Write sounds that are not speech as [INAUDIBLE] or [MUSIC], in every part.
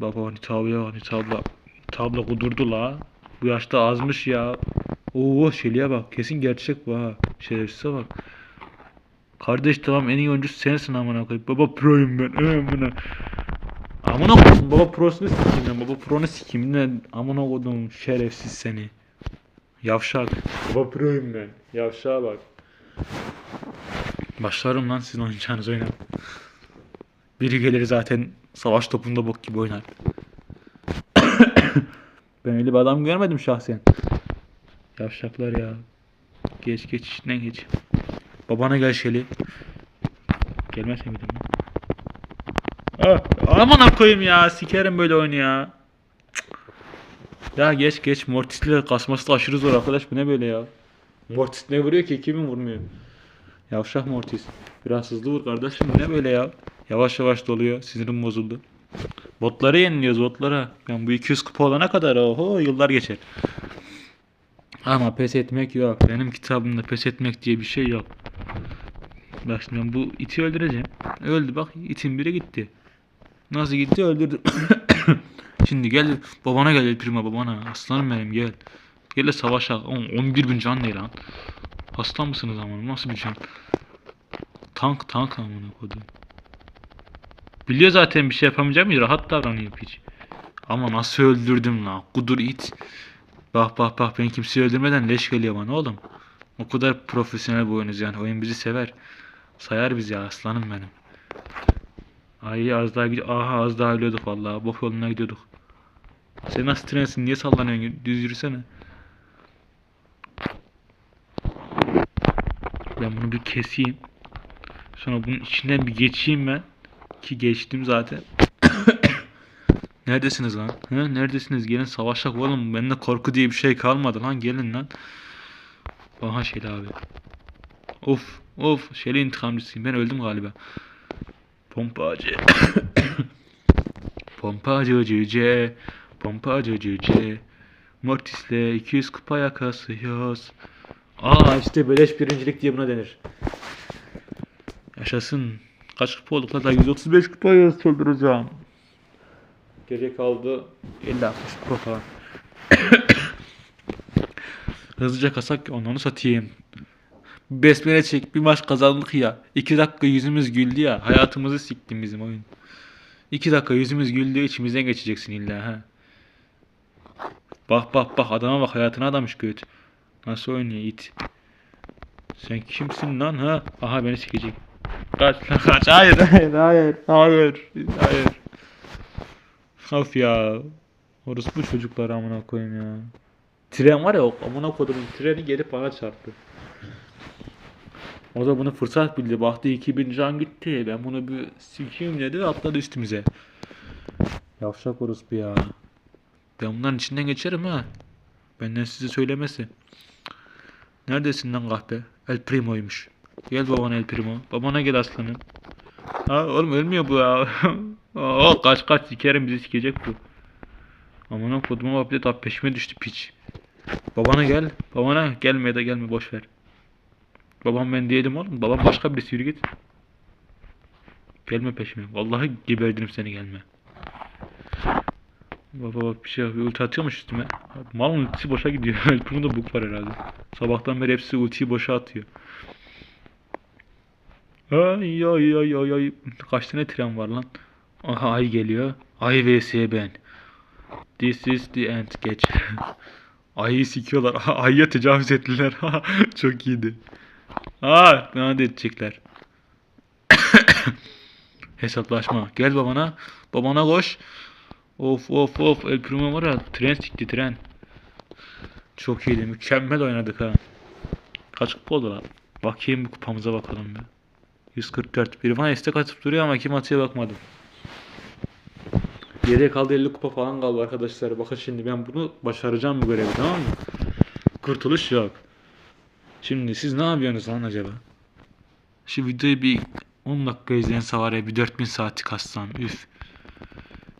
Baba Nitavya Nitavla Nitavla kudurdu la. Bu yaşta azmış ya. Oo Şeli'ye bak. Kesin gerçek bu ha. Şerefsize bak. Kardeş tamam en iyi oyuncu sensin amına koyayım. Baba proyum ben. Ee, amına. Amına koydum. Baba prosunu sikeyim ben. Baba pronu sikeyim. Ne amına koydum şerefsiz seni. Yavşak. Baba proyum ben. Yavşağa bak. Başlarım lan sizin oynayacağınız oyuna. Biri gelir zaten savaş topunda bok gibi oynar. [COUGHS] ben öyle bir adam görmedim şahsen. Yavşaklar ya. Geç geç içinden geç. Babana gel Şeli. Gelmez miydim lan? Ah, aman koyayım ya. Sikerim böyle oyunu ya. Ya geç geç. Mortis'le kasması da aşırı zor arkadaş. Bu ne böyle ya? Mortis ne vuruyor ki? Kimin vurmuyor? Yavşak Mortis. Biraz hızlı vur kardeşim. Ne böyle ya? Yavaş yavaş doluyor. Sinirim bozuldu. Botları yeniliyoruz botlara. Ben bu 200 kupa olana kadar oho yıllar geçer. Ama pes etmek yok. Benim kitabımda pes etmek diye bir şey yok. Bak şimdi ben bu iti öldüreceğim. Öldü bak itin biri gitti. Nasıl gitti öldürdüm. [COUGHS] şimdi gel babana gel El Primo babana. Aslanım benim gel. Gel de savaşa. Oğlum, 11 bin can ne lan? Hasta mısınız amına? Nasıl bir can? Tank tank amına kodum. Biliyor zaten bir şey yapamayacak mı? Rahat davranıyor piç. Ama nasıl öldürdüm lan? Kudur it. Bak bak bak ben kimseyi öldürmeden leş geliyor bana oğlum. O kadar profesyonel bir oyunuz yani. Oyun bizi sever. Sayar bizi ya aslanım benim. Ay az daha gidiyor. Aha az daha ölüyorduk vallahi. Bok yoluna gidiyorduk. Sen nasıl trensin? Niye sallanıyorsun? Düz yürüsene. Ben bunu bir keseyim. Sonra bunun içinden bir geçeyim ben. Ki geçtim zaten. [COUGHS] Neredesiniz lan? He? Neredesiniz? Gelin savaşak oğlum. Bende korku diye bir şey kalmadı lan. Gelin lan. Aha Şeli abi. Of. Of. Şeli intikamcısıyım. Ben öldüm galiba. Pompacı. [COUGHS] Pompacı cüce. Pompacı cüce. Mortis'le 200 kupaya kasıyoruz. Aa işte beleş birincilik diye buna denir. Yaşasın. Kaç kupa olduk lan? Daha 135 kupaya çıldıracağım. Geriye kaldı 50-60 kupa falan. [COUGHS] Hızlıca kasak onu satayım. Besmele çek bir maç kazandık ya. 2 dakika yüzümüz güldü ya. Hayatımızı siktin bizim oyun. 2 dakika yüzümüz güldü içimizden geçeceksin illa ha. Bak bak bak adama bak hayatına adamış göt. Nasıl oynuyor it. Sen kimsin lan ha? Aha beni sikecek. Kaç [LAUGHS] kaç. Hayır hayır hayır hayır hayır. Of ya. Orası bu çocuklar amına koyayım ya. Tren var ya amına koydum treni gelip bana çarptı. O da bunu fırsat bildi. Baktı 2000 can gitti. Ben bunu bir sikeyim dedi atladı üstümüze. Yavşak orospu ya. Ben bunların içinden geçerim ha. Benden size söylemesi. Neredesin lan kahpe? El Primo'ymuş. Gel babana El Primo. Babana gel aslanım. Ha oğlum ölmüyor bu ya. [LAUGHS] Aa, kaç kaç sikerim bizi sikecek bu. Amına koduma bak bir de daha peşime düştü piç. Babana gel. Babana gelme de gelme boş ver. Babam ben diyelim oğlum. Babam başka birisi yürü git. Gelme peşime. Vallahi geberdirim seni gelme. Baba bak bir şey bir ulti atıyormuş üstüme. Malın ultisi boşa gidiyor. [LAUGHS] Bunda bug var herhalde. Sabahtan beri hepsi ultiyi boşa atıyor. Ay ay ay ay ay. Kaç tane tren var lan? Aha ay geliyor. Ay vs ben. This is the end. Geç. [LAUGHS] Ayı sikiyorlar. Ayıya tecavüz ettiler. [LAUGHS] Çok iyiydi. Aa, ne de edecekler. [COUGHS] Hesaplaşma. Gel babana. Babana koş. Of of of. El Primo var ya. Tren sikti tren. Çok iyiydi. Mükemmel oynadık ha. Kaç kupa oldu lan? Bakayım bir kupamıza bakalım be. 144. Biri bana istek atıp duruyor ama kim atıyor bakmadım. Geriye kaldı 50 kupa falan kaldı arkadaşlar. Bakın şimdi ben bunu başaracağım bu görevi tamam mı? Kurtuluş yok. Şimdi siz ne yapıyorsunuz lan acaba? Şu videoyu bir 10 dakika izlense var ya bir 4000 saati kassam üf.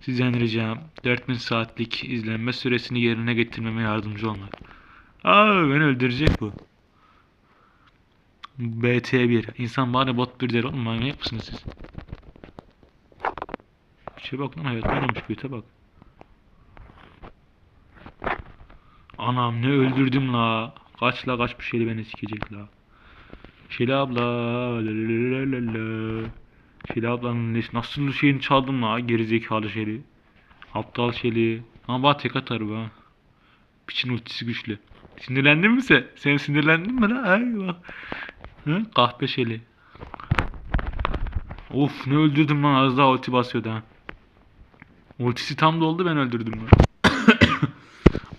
Sizden ricam 4000 saatlik izlenme süresini yerine getirmeme yardımcı olmak. Aa beni öldürecek bu. BT1. İnsan bari bot 1 der oğlum manyak mısınız siz? Piçe bak lan hayatlar olmuş göte bak. Anam ne öldürdüm la. Kaç la kaç bir şeyle beni sikecek la. Şile abla. la la la la la la. Şile ablanın leş- nasıl şeyini çaldım la gerizekalı şeyi. Aptal şeyi. Ama bana tek atar bu ha. Piçin ultisi güçlü. Sinirlendin mi sen? Sen sinirlendin mi la? Ay bak. Hı? Kahpe şeyli. Of ne öldürdüm lan az daha ulti basıyordu ha. Ultisi tam doldu ben öldürdüm lan. [COUGHS]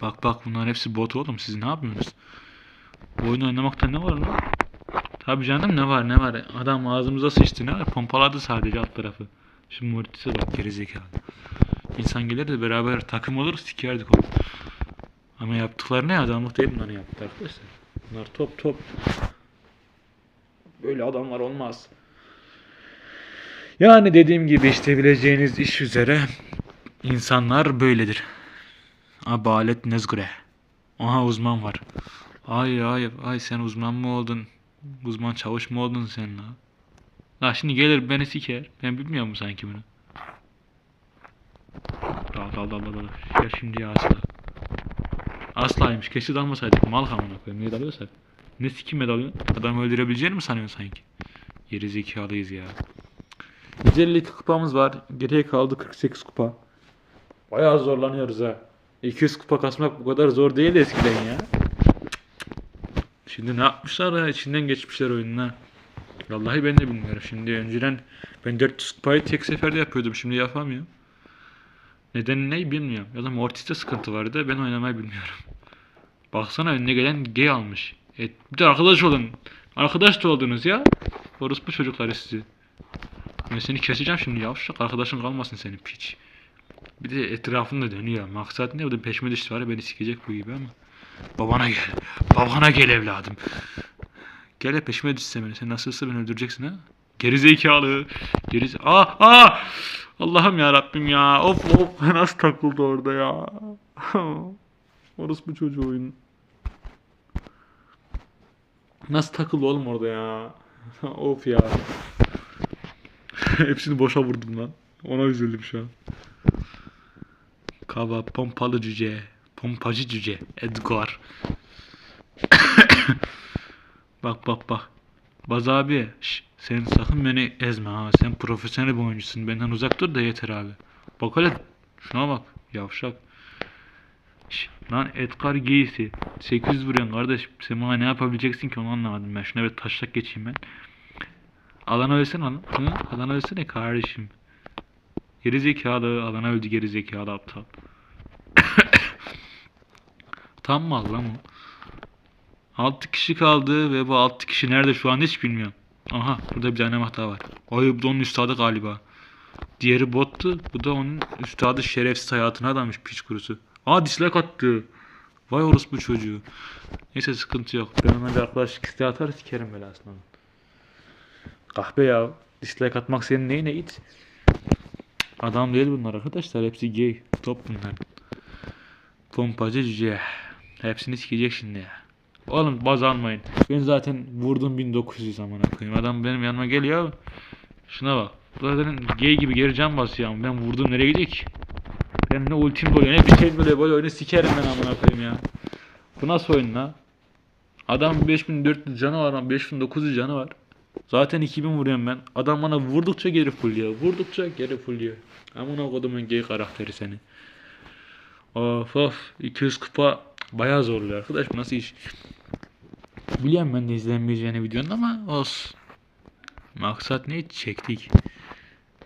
bak bak bunların hepsi bot oğlum siz ne yapıyorsunuz? Bu oyunu oynamakta ne var lan? Tabi canım ne var ne var adam ağzımıza sıçtı ne var pompaladı sadece alt tarafı. Şimdi ultisi bak gerizekalı. İnsan gelir de beraber takım olur sikerdik onu. Ama yaptıkları ne adamlık değil bunları yaptı arkadaşlar. Bunlar top top. Böyle adamlar olmaz. Yani dediğim gibi işte bileceğiniz iş üzere insanlar böyledir. Abalet nezgure. Aha uzman var. Ay ay ay sen uzman mı oldun? Uzman çavuş mu oldun sen la? La şimdi gelir beni siker. Ben bilmiyor mu sanki bunu? Dal dal dal dal. Ya şimdi asla. Aslaymış. Keşke dalmasaydık. Mal hamına koyayım. Niye dalıyorsak? Ne sikime dalıyorsun? Adamı öldürebileceğini mi sanıyorsun sanki? Geri zekalıyız ya. 152 kupamız var. Geriye kaldı 48 kupa. Bayağı zorlanıyoruz ha. 200 kupa kasmak bu kadar zor değil eskiden ya. Şimdi ne yapmışlar ya? İçinden geçmişler oyununa. Vallahi ben de bilmiyorum. Şimdi önceden ben 400 kupayı tek seferde yapıyordum. Şimdi yapamıyorum. Nedeni ne bilmiyorum. Ya da Mortis'te sıkıntı vardı. Ben oynamayı bilmiyorum. Baksana önüne gelen G almış. E, bir de arkadaş olun. Arkadaş da oldunuz ya. Orospu çocukları sizi. Ben seni keseceğim şimdi yavşak. Arkadaşın kalmasın senin piç. Bir de etrafında dönüyor. Maksat ne? O da peşime düştü var ya beni sikecek bu gibi ama. Babana gel. Babana gel evladım. Gel peşime düşse beni. Sen nasılsa beni öldüreceksin ha. Gerizekalı. Geriz... Aa! Aa! Allah'ım ya Rabbim ya. Of of. [LAUGHS] Nasıl takıldı orada ya. [LAUGHS] Orası bu çocuğu oyun. Nasıl takıldı oğlum orada ya. [LAUGHS] of ya. Hepsini boşa vurdum lan. Ona üzüldüm şu an. Kaba pompalı cüce. Pompacı cüce. Edgar. [COUGHS] bak bak bak. Baz abi. şş, sen sakın beni ezme ha. Sen profesyonel bir oyuncusun. Benden uzak dur da yeter abi. Bak hele. Şuna bak. Yavşak. Şş, lan Edgar giysi. 800 vuruyorsun kardeş. Sen bana ne yapabileceksin ki onu anlamadım ben. Şuna bir taşlak geçeyim ben. Alana ölsene lan. Hı? Alana ölsene kardeşim. Geri zekalı. Alana öldü geri zekalı aptal. [COUGHS] Tam mal lan o. 6 kişi kaldı ve bu 6 kişi nerede şu an hiç bilmiyorum. Aha burada bir tane daha var. Ay bu da onun üstadı galiba. Diğeri bottu. Bu da onun üstadı şerefsiz hayatına adamış piç kurusu. Aa dislike attı. Vay orospu çocuğu. Neyse sıkıntı yok. Ben ona bir arkadaşlık isteği atar sikerim belasını. Kahpe ya. Dislike atmak senin neyine it? Adam değil bunlar arkadaşlar. Hepsi gay. Top bunlar. Pompacı cüce. Hepsini sikecek şimdi ya. Oğlum baz almayın. Ben zaten vurdum 1900 amına koyayım. Adam benim yanıma geliyor. Şuna bak. Bu zaten gay gibi geri can basıyor ama ben vurdum nereye gidecek? Ben ne ultim doluyor ne bir şey böyle böyle oyunu sikerim ben amına koyayım ya. Bu nasıl oyun la? Adam 5400 canı var ama 5900 canı var. Zaten 2000 vuruyorum ben. Adam bana vurdukça geri fulluyor. Vurdukça geri fulluyor. Amına kodumun gay karakteri seni. Of of 200 kupa bayağı zorluyor arkadaş nasıl iş? Biliyorum ben de izlenmeyeceğini videonun ama olsun. Maksat ne? Çektik.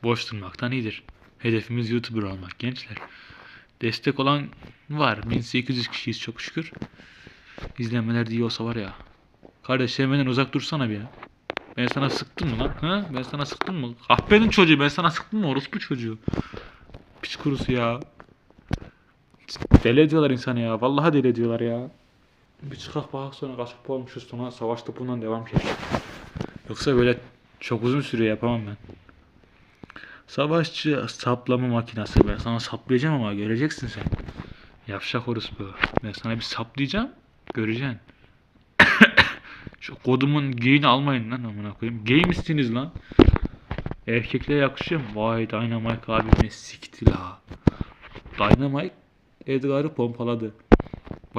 Boş durmaktan iyidir. Hedefimiz YouTuber olmak gençler. Destek olan var. 1800 kişiyiz çok şükür. İzlenmeler de iyi olsa var ya. Kardeş sevmeden uzak dursana bir ya. Ben sana sıktım mı lan? Ha? Ben sana sıktım mı? Kahpenin çocuğu ben sana sıktım mı? Orospu çocuğu. Piç kurusu ya. Deli ediyorlar insanı ya. Vallahi deli ediyorlar ya. Bir çıkak bak sonra kaç kupa olmuşuz sonra savaş topundan devam ki. Yoksa böyle çok uzun süre yapamam ben. Savaşçı saplama makinesi ben sana saplayacağım ama göreceksin sen. Yavşak orospu. Ben sana bir saplayacağım. Göreceksin. [COUGHS] Şu kodumun geyini almayın lan amına koyayım. Gay misiniz lan? Erkekliğe yakışıyor mu? Vay Dynamite abi ne sikti la. Dynamite Edgar'ı pompaladı.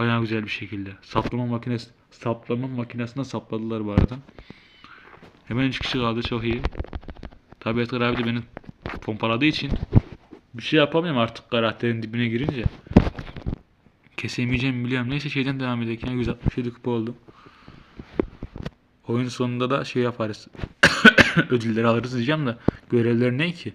Bayağı güzel bir şekilde. Saplama makinesi saplama makinesine sapladılar bu arada. Hemen üç kişi kaldı çok iyi. Tabi Edgar beni pompaladığı için bir şey yapamıyorum artık karakterin dibine girince. Kesemeyeceğimi biliyorum. Neyse şeyden devam edelim. Yani 167 kupa oldu. Oyun sonunda da şey yaparız. [COUGHS] Ödülleri alırız diyeceğim de görevler ne ki?